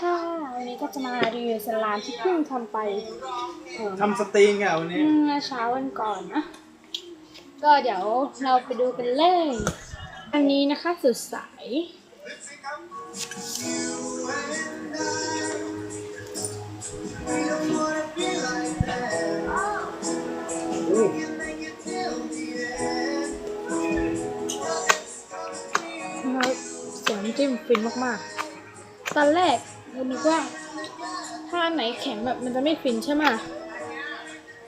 ค่ะ วันนี้ก็จะมารีวิวสลามที่เพิ่งทำไปเอ่อทำสตรีนไงวันนี้ เมื่อเช้าวันก่อนนะ ก็เดี๋ยวเราไปดูกันเลย อันนี้นะคะสุดใส นะครับเสียงจิ้มฟินมากๆ ตอนแรก เรานึกว่า ถ้าอันไหนแข็งแบบมันจะไม่ฟินใช่ไหม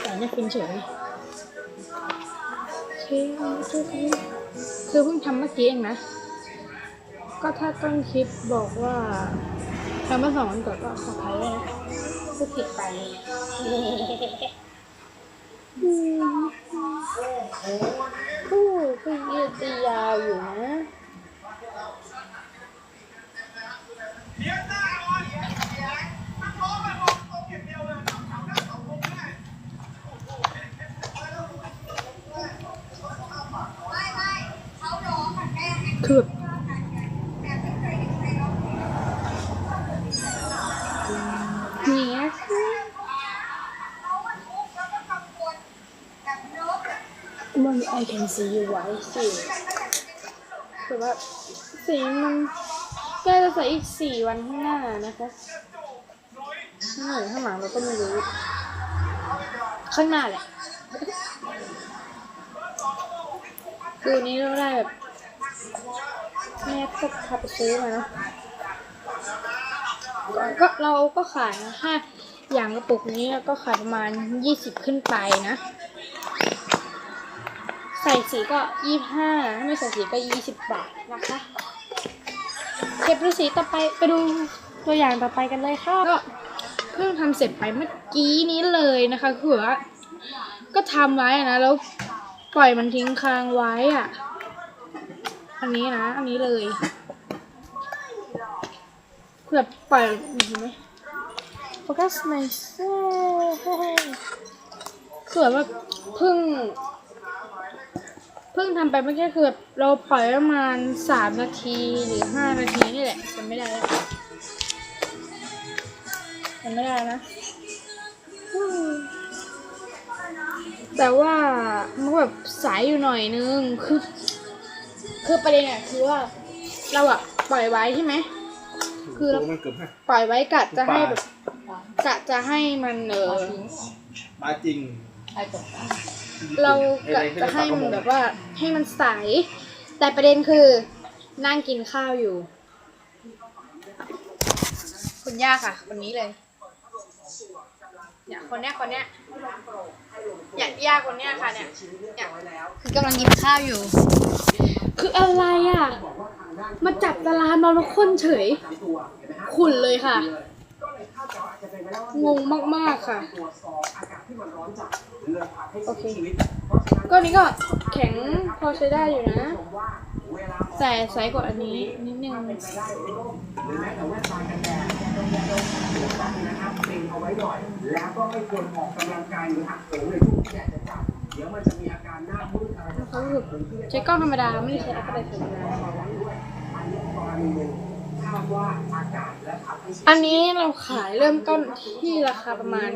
แต่เนี่ยฟินเฉยเคคือคือเพิ่งทำเมื่อกี้เองนะ ก็ถ้าต้นคลิปบอกว่าทำเมื่อสองวันก่อนก็ขออภัยด้วยนะพูดผิดไปอืมโอ้ก็ยืดยาวอยู่นะ คือแบบนี่ไงมัน I can see you white สิคือว่าสีมันใกล้จะใส่อีกสี่วันข้างหน้านะคะข้างหน้าหรือข้างหลังเราก็ไม่รู้ ข้างหน้าแหละคือวันนี้เราได้แบบ แม่ก็พาไปซื้อมาเนาะก็เราก็ขายนะถ้าอย่างกระปุกนี้ก็ขายประมาณยี่สิบขึ้นไปนะ ใส่สีก็ยี่ห้าถ้าไม่ใส่สีก็ยี่สิบบาทนะคะเก็บดูสีต่อไปไปดูตัวอย่างต่อไปกันเลยค่ะก็เพิ่งทำเสร็จไปเมื่อกี้นี้เลยนะคะคือว่าก็ทำไว้นะแล้วปล่อยมันทิ้งค้างไว้อะ อันนี้นะ อันนี้เลยเผื่อปล่อยเห็นไหมโฟกัสในเซ่คือแบบว่าเพิ่ง เพิ่งทำไปเมื่อกี้คือแบบเราปล่อยประมาณสามนาทีหรือห้านาทีนี่แหละจำไม่ได้แล้วจำไม่ได้นะแต่ว่ามันแบบสายอยู่หน่อยนึงคือ คือประเด็นอะคือว่า เราอะปล่อยไว้ใช่ไหม คือเรามันเกือบให้ปล่อยไว้กะจะให้แบบกะจะให้มันเออปลาจริงเรากะจะให้มันแบบว่าให้มันใส แต่ประเด็นคือนั่งกินข้าวอยู่ คุณย่าค่ะคนนี้เลยเนี่ยคนเนี้ยคนเนี้ย เนี่ยย่าคนเนี้ยค่ะเนี่ยเนี่ยคือกำลังกินข้าวอยู่ คืออะไรอะ มาจับตารางเราแล้วคนเฉย ขุ่นเลยค่ะ งงมากๆค่ะ โอเค ก็นี้ก็แข็งพอใช้ได้อยู่นะ แต่ไซส์กว่าอันนี้นิดนึง แล้วก็ไม่ควรออกกำลังกายหรือหักโหมในช่วงที่แดดจะจัดเดี๋ยวมันจะมีอาการหน้ามืดอะไรเขาคือใช้กล้องธรรมดาไม่ได้ใช้แอปอะไรธรรมดาอันนี้กรณีหนึ่งคาดว่าอากาศและขับให้เสียอันนี้เราขายเริ่มต้นที่ราคาประมาณ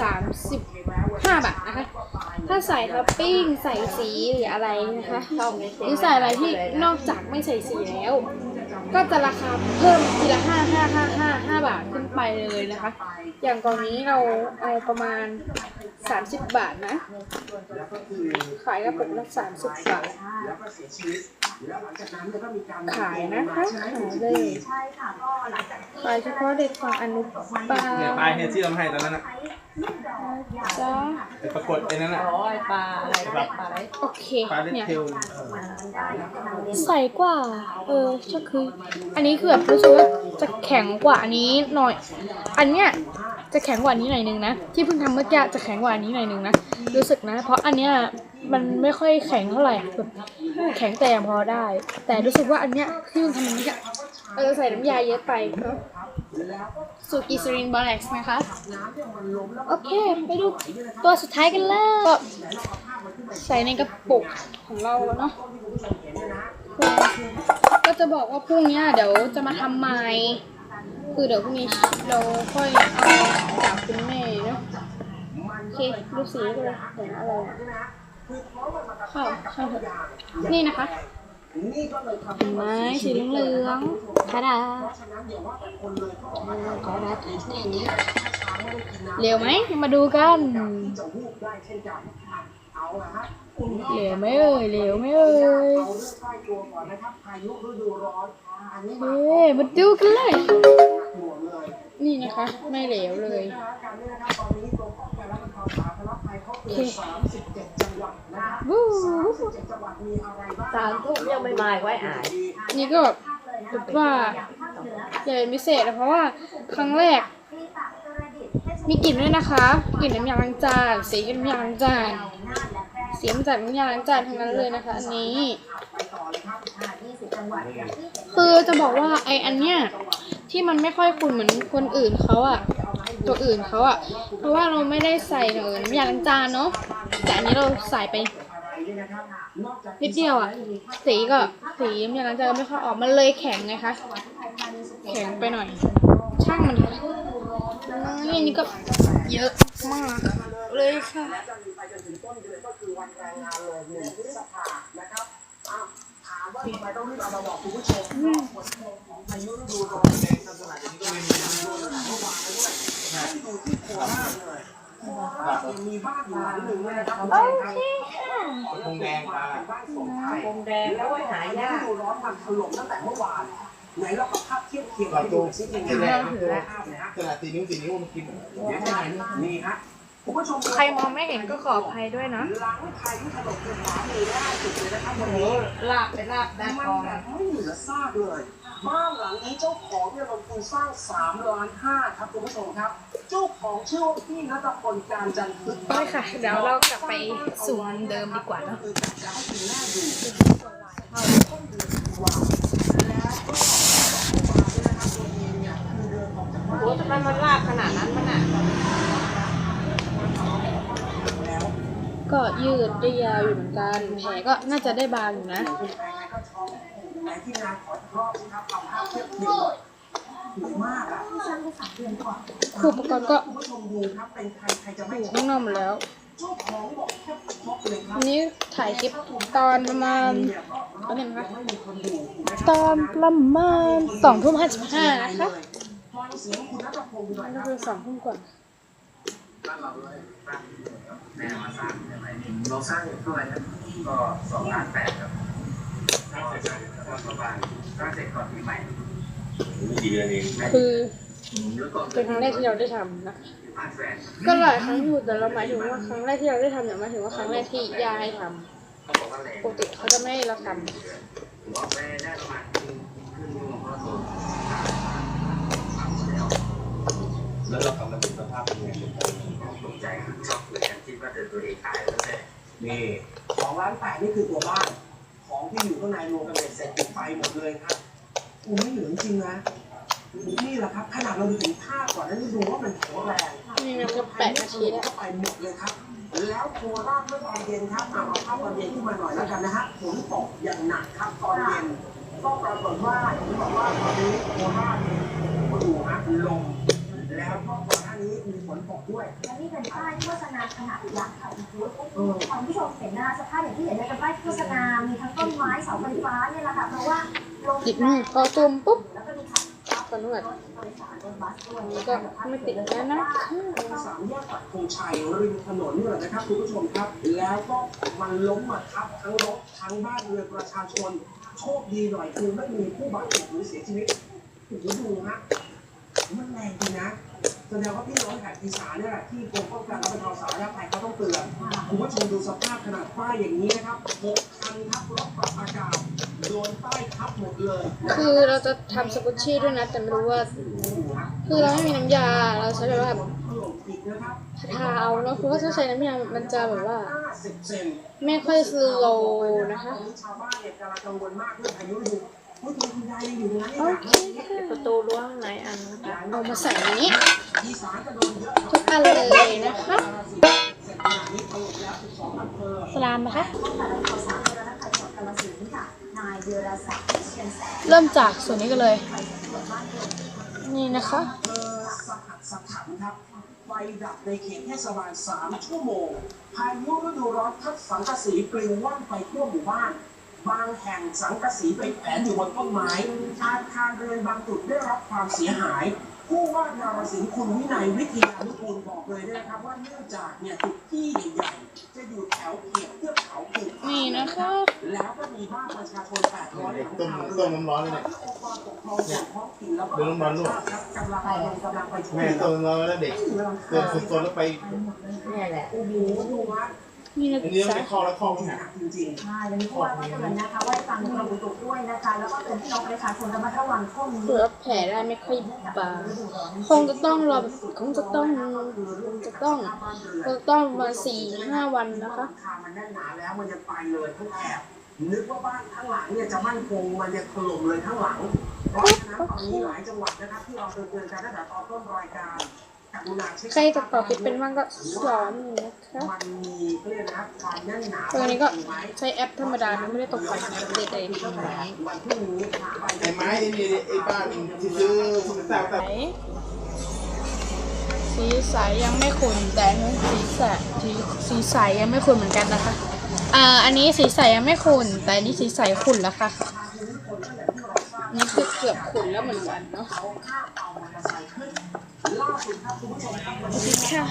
35 บาทนะคะ ถ้าใส่ท็อปปิ้งใส่สีหรืออะไรนะคะหรือใส่อะไรที่นอกจากไม่ใส่สีแล้ว ก็จะราคาเพิ่มทีละห้าห้าห้าห้าห้าบาทขึ้นไปเลยนะคะ อย่างกล่องนี้เราเอาประมาณสามสิบบาทนะ ขายกระปุกละสามสิบบาท แล้วหลังจากนั้นก็มีการขายนะคะขายเลยขายเฉพาะเด็กฝั่งอนุบาลเนี่ยปลาเฮที่เราให้ตอนนั้นน่ะจ้าไอ้ปรากฏไอ้นั่นน่ะอ๋อไอปลาอะไรปลาอะไรโอเคปลาเล็ดเนี่ยเทลใสกว่า เออก็คือ อันนี้คือแบบรู้สึกว่าจะแข็งกว่าอันนี้หน่อย อันเนี้ยจะแข็งกว่านี้หน่อยนึงนะที่เพิ่งทำเมื่อกี้จะแข็งกว่าอันนี้หน่อยนึงนะรู้สึกนะ เพราะอันเนี้ยมันไม่ค่อยแข็งเท่าไหร่แบบ แข็งแต่ยังพอได้ แต่รู้สึกว่าอันเนี้ยที่เพิ่งทำอันนี้อะเราจะใส่น้ำยาเยอะไปสูตรกีซรินบอลเล็กซ์นะคะ โอเค ไปดูตัวสุดท้ายกันเลยก็ใส่ในกระปุกของเราเนาะก็จะบอกว่าพรุ่งเนี้ยเดี๋ยวจะมาทำใหม่คือเดี๋ยวพรุ่งนี้เราค่อยเอาจากคุณแม่เนาะโอเคดูสีก็เลยเห็นอะไร อะข้าวช่าเถอะนี่นะคะเลยทำเห็นไหมสีเหลืองๆทาดาทาดาเร็วไหมมาดูกันเหลวไหมเอ่ยเหลวไหมเอ่ยเอาเรื่องใกล้ตัวก่อนนะครับพายุฤดูร้อนอันนี้เฮ้มาดูกันเลย นี่นะคะ ไม่เหลวเลยการนี้นะครับตอเท น37จังหวัดนะครับวู้37จังหวัดมีอะไรบ้างสามทุ่มยังไม่มาอีกไว้อายนี่ก็แบบแบบว่าใหญ่เป็นพิเศษนะเพราะว่าครั้งแรก มีกลิ่นด้วยนะคะกลิ่นน้ำยาล้างจานสีกลิ่นน้ำยาล้างจานเสียงมาจากน้ำยาล้างจานทั้งนั้นเลยนะคะอันนี้ คือจะบอกว่าไออันเนี้ยที่มันไม่ค่อยขุ่นเหมือนคนอื่นเขาอะตัวอื่นเขาอะเพราะว่าเราไม่ได้ใส่เออน้ำยาล้างจานเนาะ แต่อันนี้เราใส่ไปนิดเดียวอะสีก็สีน้ำยาล้างจานก็ไม่ค่อยออกมันเลยแข็งไงคะแข็งไปหน่อย ช่างมันเนี่นนี้ก็เยอะมากเลยค่ะและจะมีไปจนถึงต้นเดือนก็คือวันแรงงามว่าทำไมต้องรีบเอามาบอกคุณผู้ชมเพราะผลพวงของพายุฤดูร้อนแดงสลัดอย่างนี้ มีบ้านอยู่หลังหนึ่งเลยนะครับคุณผู้ชมครับคงแดงมาคงแดงแล้วไว้หายากร้อนมันถล่มตั้งแต่เมื่อวานไหนเราก็ภาพเทียบเคียงไปดูซิเป็นยังไงภาพนะขนาดตีนิ้วตีนิ้วมันกินนี่ฮะคุณผู้ชมใครมองไม่เห็นก็ขออภัยด้วยนะหลังพายุถล่มคือขวามือล่าสุดเลยนะครับวันนี้ลาบเป็นลาบด้านมันกองแบบไม่เหลือซากเลย บ้านหลังนี้เจ้าของเนี่ยลงทุนสร้าง3ล้านห้าครับคุณผู้ชมครับ เจ้าของชื่อว่าพี่นัทพลการจันทร์พึกษ์ได้ค่ะเดี๋ยวเรากลับไปศูนย์เดิมดีกว่าเนาะคือจะให้คุณแม่ดูเข้าต้นเดือนธันวาแล้วก็ออกมาเนี่ยนะครับตัวเองเนี่ยคือเดินออกจากบ้านโอ้ทำไมมันลาบขนาดนั้นมันอะแล้วก็ยืดได้ยาวอยู่เหมือนกัน แผลก็น่าจะได้บางอยู่นะ นที่งานขออีกรอบนะครับเอาภาพเทียบเคียงหน่อยสวยมากอะคืออุปกรณ์ก็ คุณผู้ชมดูครับเป็นใครใครจะไม่อยู่ช็อกข้างนอกหมดแล้วเจ้าของบอกแค่ช็อกเลยครัอับนนี้ถ่ายคลิปตอนประมาณตอนไหนนะคะไม่มีคนดูนะคตรับอนประมาณสองทุ่มห้าสิบห้านะคะฟังเสียงคุณนัทพงศ์หน่อยก็ครับ คือสองทุ่มกว่าบ้านเราเลยบ้านแม่มาสร้างใช่ไหมเราสร้างเท่าไหร่ครับก็สองล้านแปดครับสร้างเสร็จก่อนประ มาณสร้างเสร็จก่อนปีใหม่ไม่กี่เดือนเองคือเป็นครั้งแรกที่เราได้ทำนะคะก็หลายครั้งอยู่แต่เราหมายถึงว่าครั้งแรกที่เราได้ทำเนี่ยหมายถึงว่าครั้งแรกที่ย่าให้ทำปกติเขาจะไม่ให้เราทำแล้วเราทำมันเป็นสภาพเป็นไงตกใจช็อกเลยคิดว่าเดินตัวเองตายแล้วแน่นี่สองล้านแปดนี่คือตัวบ้าน ของที่อยู่ข้างในรวมกันเป็นเสร็จติดไปหมดเลยครับกูไม่เหลือจริงนะนี่แหละครับขนาดเราดูถึงภาพก่อนนั้นดูว่ามันแข็งแรงนี่มันก็แปดนาทีแล้วเข้าไปหมดเลยครับ แล้วโคราชเมื่อตอนเย็นครับเอาภาพตอนเย็นขึ้นมาหน่อยแล้วกันนะฮะฝนตกอย่างหนักครับตอนเย็นก็ปรากฏว่าอย่างที่บอกว่าตอนนี้โคราชเนี่ยมาดูฮะลม แล้วก็ก่อนหน้านี้มีฝนตกด้วย และนี่เป็นป้ายโฆษณาขนาดยักษ์ค่ะคุณพุทธคุณผู้ชมเห็นนะคะสภาพอย่างที่เห็นเนี่ยเป็นป้ายโฆษณา มีทั้งต้นไม้เสาไฟฟ้าเนี่ยแหละค่ะ เพราะว่าลมหยิบมือพอตุ่มปุ๊บแล้วก็มีขับรับก็นวดรถโดยสารรถบัสด้วยแล้วก็ไม่ติดแล้วนะตรงสามแยกปักธงชัยริมถนนนี่แหละนะครับคุณผู้ชมครับ แล้วก็มันล้มมาทับทั้งรถทั้งบ้านเรือนประชาชนโชคดีหน่อยคือไม่มีผู้บาดเจ็บหรือเสียชีวิตโอ้โหดูฮะมันแรงจริงนะ แสดงว่าพี่น้องแถบอีสานเนี่ยแหละที่กรมป้องกันและบรรเทาสาธารณภัยเขาต้องเตือนคุณผู้ชมดูสภาพขนาดป้ายอย่างนี้นะครับหกคันครับรถปรับอากาศโดนป้ายทับหมดเลยคือเราจะทำสกุชชี่ด้วยนะ แต่ไม่รู้ว่า คือเราไม่มีน้ำยาเราใช้แบบว่าทาเอาเนาะคือว่าถ้าใช้น้ำยามันจะแบบว่า ไม่ค่อยสโลนะคะตอนนี้ชาวบ้านเนี่ยกำลังกังวลมากเรื่องพายุดูเมื่อคือยู่ตรงนั้นโอเนี่ยเคค่ะประตูรั้วข้างในอันเอามาใส่ใน ทุกอันเลยนะคะสลามนะคะป้องกันและบรรเทาสาธารณภัยจังหวัดกาฬสินธุ์ค่ะเริ่มจากส่วนนี้กันเลย นี่นะคะสหันครับไฟดับในเขตเทศบาลสามชั่วโมงพายุฤดูร้อนพัดสังกะสีปลิวว่อนไปทั่วหมู่บ้าน บางแห่งสังกะสีไปแขวนอยู่บนต้นไม้อาคารเรือนบางจุดได้รับความเสียหาย ผู้ว่านารสิงห์คุณวินัยวิทยานุกูลบอกเลยนะครับว่าเนื่องจากเนี่ยจุดที่ใหญ่ๆจะอยู่แถวเขตเทือกเขาภูเขานี่นะคะ แล้วก็มีบ้านประชาชน800หลังต้มคาต้มน้ำร้อนเลยเนี่ยองค์กรปกครองส่วนท้องถิ่นแล้วก็ดูน้ำมันลวกกำลังกำลังไปช่วยแม่เหลือต้มน้ำร้อนแล้วเด็กเดินสุดๆแล้วไป เนี่ยแหละ โอ้โหดูว่า นี่นะอันนี้ไม่จ๊ะเข้าแล้วเข้าไม่หหานักจริงใช่วันนี้ผู้ว่าก็เตือนนะคะว่าให้ฟังกรมอุตุด้วยนะคะ แล้วก็เตือนพี่น้องประชาชนระมัดระวังช่วงนี้เผื่อแผลได้ไม่ค่อยบางคงจะต้องรอคงจะต้องคงจะต้องคงจะต้องประมาณสี่ห้าวันนะคะคามันแน่นหนาแล้วมันจะไปเลยทั้งแถบนึกว่าบ้านข้างหลังเนี่ยจะมั่นคงมันจะถล่มเลยข้างหลัง เพราะฉะนั้นตอนนี้หลายจังหวัดนะครับที่เราเตือนกันตั้งแต่ตอนต้นรายการกรุณาเช็ค ใครตัดต่อคลิปเป็นบ้างก็สอนหนูนะคะมันมีเขาเรียกนะครับความแน่นหนาตัวนี้ก็ใช้แอปธรรมดานะไม่ได้ตกแต่งแอปใดๆทั้งนั้นวันพรุ่งนี้ไปไอ้ไม้ไอ้นี่ไอ้บ้านที่ซื้อแต่แต่ไหนสีใสยังไม่ขุ่นแต่อันนู้นสีใสสีสีใสยังไม่ขุ่นเหมือนกันนะคะอ่าอันนี้สีใสยังไม่ขุ่นแต่อันนี้สีใสขุ่นแล้วค่ะอันนี่คือเกือบขุ่นแล้วเหมือนกันเนาะ ค่ะ